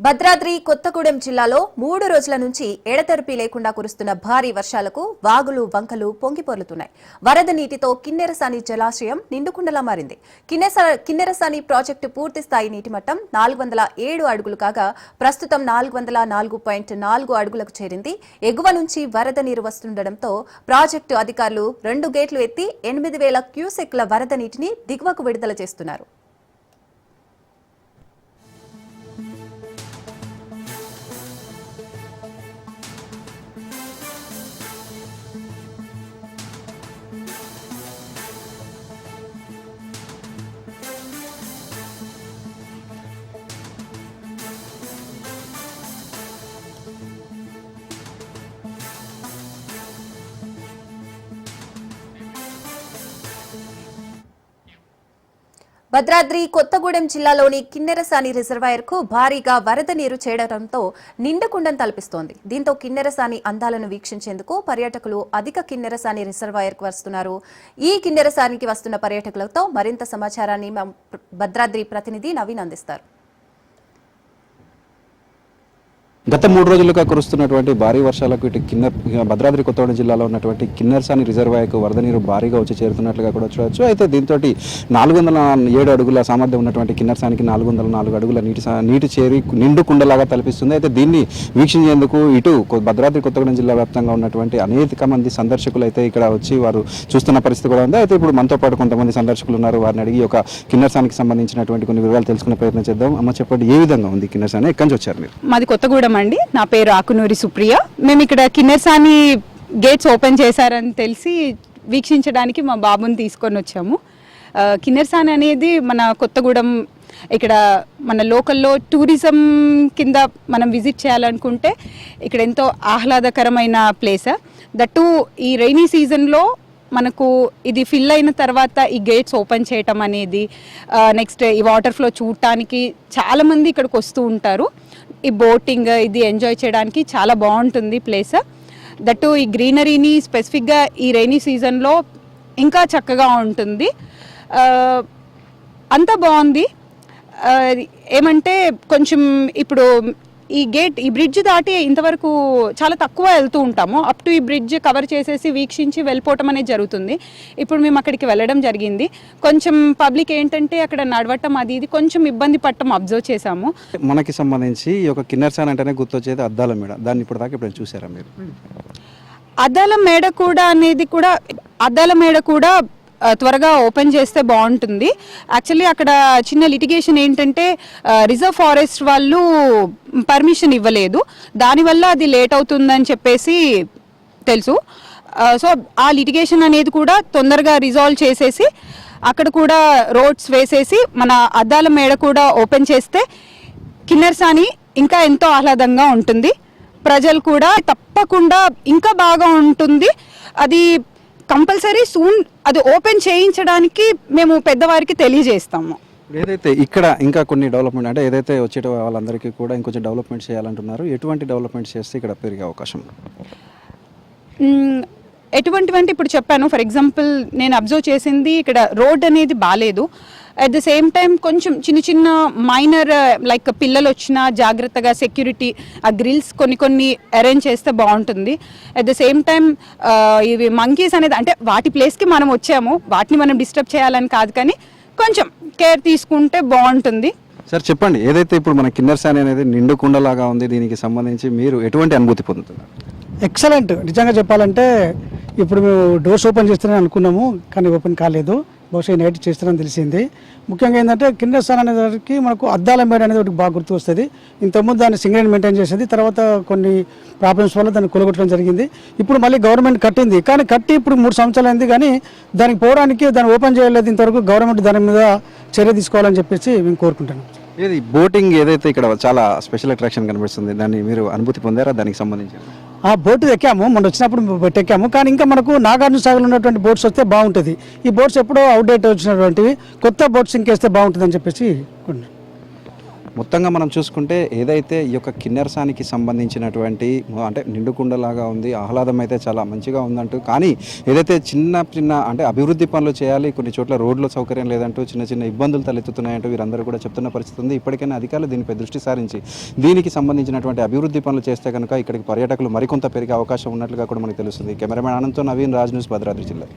భద్రాద్రి కొత్తగూడెం జిల్లాలో మూడు రోజుల నుంచి ఎడతెరిపి లేకుండా కురుస్తున్న భారీ వర్షాలకు వాగులు వంకలు పొంగిపొర్లుతున్నాయి వరద నీటితో కిన్నెరసాని జలాశయం నిండుకుండలా మారింది. కిన్నెస- కిన్నెరసాని ప్రాజెక్టు పూర్తి స్థాయి నీటి మట్టం నాలుగు వందల ఏడు అడుగులు కాగా ప్రస్తుతం నాలుగు వందల నాలుగు పాయింట్ నాలుగు అడుగులకు చేరింది. ఎగువ నుంచి వరద నీరు వస్తుండటంతో ప్రాజెక్టు అధికారులు రెండు గేట్లు ఎత్తి ఎనిమిది వేల క్యూసెక్ల వరద నీటిని దిగువకు విడుదల చేస్తున్నారు. భద్రాద్రి కొత్తగూడెం జిల్లాలోని కిన్నెరసాని రిజర్వాయర్కు భారీగా వరద నీరు చేరడంతో నిండకుండం తలపిస్తోంది. దీంతో కిన్నెరసాని అందాలను వీక్షించేందుకు పర్యాటకులు అధిక కిన్నెరసాని రిజర్వాయర్కు వస్తున్నారు. ఈ కిన్నెరసానికి వస్తున్న పర్యాటకులతో మరింత సమాచారాన్ని భద్రాద్రి ప్రతినిధి నవీన్ అందిస్తారు. గత మూడు రోజులుగా కురుస్తున్నటువంటి భారీ వర్షాలకు ఇటు కిన్నర్ భద్రాద్రి కొత్తగూడెం జిల్లాలో ఉన్నటువంటి కిన్నర్సాని రిజర్వాయర్కు వరద నీరు భారీగా వచ్చి చేరుతున్నట్లుగా కూడా చూడవచ్చు అయితే దీంతో నాలుగు వందల ఏడు అడుగుల సామర్థ్యం ఉన్నటువంటి కిన్నర్సానికి నాలుగు వందల నాలుగు అడుగుల నీటి నీటి చేరి నిండు కుండలాగా తలపిస్తుంది. అయితే దీన్ని వీక్షించేందుకు ఇటు భద్రాద్రి కొత్తగూడెం జిల్లా వ్యాప్తంగా ఉన్నటువంటి అనేక మంది సందర్శకులు అయితే ఇక్కడ వచ్చి వారు చూస్తున్న పరిస్థితి కూడా ఉంది. అయితే ఇప్పుడు మనతో పాటు కొంతమంది సందర్శకులు ఉన్నారు. వారిని అడిగి ఒక కిన్నర్సానికి సంబంధించినటువంటి కొన్ని వివరాలు తెలుసుకునే ప్రయత్నం చేద్దాం. అమ్మ చెప్పండి ఏ విధంగా ఉంది కిన్నర్సాని ఎక్కడి నుంచి వచ్చారు మీరు? మాది కొత్తగూడెం అండి. నా పేరు ఆకునూరి సుప్రియ. మేము ఇక్కడ కిన్నెరసాని గేట్స్ ఓపెన్ చేశారని తెలిసి వీక్షించడానికి మా బాబుని తీసుకొని వచ్చాము. ఆ, అనేది మన కొత్తగూడెం ఇక్కడ మన లోకల్లో టూరిజం కింద మనం విజిట్ చేయాలనుకుంటే ఇక్కడ ఎంతో ఆహ్లాదకరమైన ప్లేస్. దట్టు ఈ రైనీ సీజన్లో మనకు ఇది ఫిల్ అయిన తర్వాత ఈ గేట్స్ ఓపెన్ చేయటం అనేది నెక్స్ట్ ఈ వాటర్ ఫ్లో చూడటానికి చాలామంది ఇక్కడికి వస్తూ ఉంటారు. ఈ బోటింగ్ ఇది ఎంజాయ్ చేయడానికి చాలా బాగుంటుంది ప్లేస్ దట్టు ఈ గ్రీనరీని స్పెసిఫిక్గా ఈ రైనీ సీజన్లో ఇంకా చక్కగా ఉంటుంది. అంత అంతా బాగుంది. ఏమంటే కొంచెం ఇప్పుడు ఈ గేట్ ఈ బ్రిడ్జ్ దాటి ఇంతవరకు చాలా తక్కువ వెళ్తూ ఉంటాము. అప్ టు ఈ బ్రిడ్జ్ కవర్ చేసేసి వీక్షించి వెళ్ళిపోవటం అనేది జరుగుతుంది. ఇప్పుడు మేము అక్కడికి వెళ్ళడం జరిగింది. కొంచెం పబ్లిక్ ఏంటంటే అక్కడ నడవటం అది ఇది కొంచెం ఇబ్బంది పడటం అబ్జర్వ్ చేశాము. మనకి సంబంధించి ఈ యొక్క కిన్నెరసాన్ అంటేనే గుర్తొచ్చేది అద్దాల మేడ. దాన్ని ఇప్పుడు దాకా ఇప్పుడు చూసారా మీరు? అద్దాల మేడ కూడా అనేది కూడా అద్దాల మేడ కూడా త్వరగా ఓపెన్ చేస్తే బాగుంటుంది. యాక్చువల్లీ అక్కడ చిన్న లిటిగేషన్ ఏంటంటే రిజర్వ్ ఫారెస్ట్ వాళ్ళు పర్మిషన్ ఇవ్వలేదు. దానివల్ల అది లేట్ అవుతుందని చెప్పేసి తెలుసు. సో ఆ లిటిగేషన్ అనేది కూడా తొందరగా రిజాల్వ్ చేసేసి అక్కడ కూడా రోడ్స్ వేసేసి మన అద్దాల మేడ కూడా ఓపెన్ చేస్తే కిన్నెర్సాని ఇంకా ఎంతో ఆహ్లాదంగా ఉంటుంది. ప్రజలు కూడా తప్పకుండా ఇంకా బాగా ఉంటుంది. అది కంపల్సరీ సూన్ అది ఓపెన్ చేయించడానికి మేము పెద్దవారికి తెలియజేస్తాము. ఏదైతే ఇక్కడ ఇంకా కొన్ని డెవలప్మెంట్ అంటే ఏదైతే వచ్చే వాళ్ళందరికీ కూడా ఇంకొంచెం డెవలప్మెంట్ చేయాలంటున్నారు ఎటువంటి డెవలప్మెంట్ చేస్తే ఇక్కడ పెరిగే అవకాశం? ఎటువంటివంటే ఇప్పుడు చెప్పాను ఫర్ ఎగ్జాంపుల్ నేను అబ్జర్వ్ చేసింది ఇక్కడ రోడ్ అనేది బాగాలేదు అట్ ద సేమ్ టైం కొంచెం చిన్న చిన్న మైనర్ లైక్ పిల్లలు వచ్చినా జాగ్రత్తగా సెక్యూరిటీ ఆ గ్రిల్స్ కొన్ని కొన్ని అరేంజ్ చేస్తే బాగుంటుంది. అట్ ద సేమ్ టైం ఇవి మంకీస్ అనేది అంటే వాటి ప్లేస్కి మనం వచ్చాము వాటిని మనం డిస్టర్బ్ చేయాలని కాదు కానీ కొంచెం కేర్ తీసుకుంటే బాగుంటుంది. సార్ చెప్పండి ఏదైతే ఇప్పుడు మన కిన్నెరసాని అనేది నిండు కుండలాగా ఉంది దీనికి సంబంధించి మీరు ఎటువంటి అనుభూతి పొందుతున్నారు? ఎక్సలెంట్ నిజంగా చెప్పాలంటే ఇప్పుడు మేము డోర్స్ ఓపెన్ చేస్తారని అనుకున్నాము కానీ ఓపెన్ కాలేదు. బహుశా నైట్ చేస్తారని తెలిసింది. ముఖ్యంగా ఏంటంటే కింద స్థానం అనేసరికి మనకు అద్దాల మేడ అనేది ఒకటి బాగా గుర్తు వస్తుంది ఇంతకుముందు దాన్ని సింగిల్ మెయింటైన్ చేసేది తర్వాత కొన్ని ప్రాబ్లమ్స్ వల్ల దాన్ని కొలగొట్టడం జరిగింది. ఇప్పుడు మళ్ళీ గవర్నమెంట్ కట్టింది. కానీ కట్టి ఇప్పుడు మూడు సంవత్సరాలు అయింది కానీ దానికి పోవడానికి దాన్ని ఓపెన్ చేయలేదు. ఇంతవరకు గవర్నమెంట్ దాని మీద చర్య తీసుకోవాలని చెప్పేసి మేము కోరుకుంటాను ఏది బోటింగ్ ఏదైతే ఇక్కడ చాలా స్పెషల్ అట్రాక్షన్ కనిపిస్తుంది దాన్ని మీరు అనుభూతి పొందారా? దానికి సంబంధించి. ఆ బోటు ఎక్కాము మొన్న వచ్చినప్పుడు ఎక్కాము. కానీ ఇంకా మనకు నాగార్జున సాగర్ ఉన్నటువంటి బోట్స్ వస్తే బాగుంటుంది. ఈ బోట్స్ ఎప్పుడో అవుట్డేట్ వచ్చినటువంటివి కొత్త బోట్స్ ఇంకేస్తే బాగుంటుంది అని చెప్పేసి కొన్ని. మొత్తంగా మనం చూసుకుంటే ఏదైతే ఈ యొక్క కిన్నెరసానికి సంబంధించినటువంటి అంటే నిండుకుండలాగా ఉంది ఆహ్లాదం అయితే చాలా మంచిగా ఉందంటూ. కానీ ఏదైతే చిన్న చిన్న అంటే అభివృద్ధి పనులు చేయాలి కొన్ని చోట్ల రోడ్ల సౌకర్యం లేదంటూ చిన్న చిన్న ఇబ్బందులు తలెత్తుతున్నాయంటూ వీరందరూ కూడా చెప్తున్న పరిస్థితి ఉంది. ఇప్పటికైనా అధికారులు దీనిపై దృష్టి సారించి దీనికి సంబంధించినటువంటి అభివృద్ధి పనులు చేస్తే కనుక ఇక్కడికి పర్యాటకులు మరికొంత పెరిగే అవకాశం ఉన్నట్లుగా కూడా మనకు తెలుస్తుంది. కెమెరామెన్ ఆనంద్తో నవీన్ రాజ్ న్యూస్ భద్రాద్రి జిల్లా.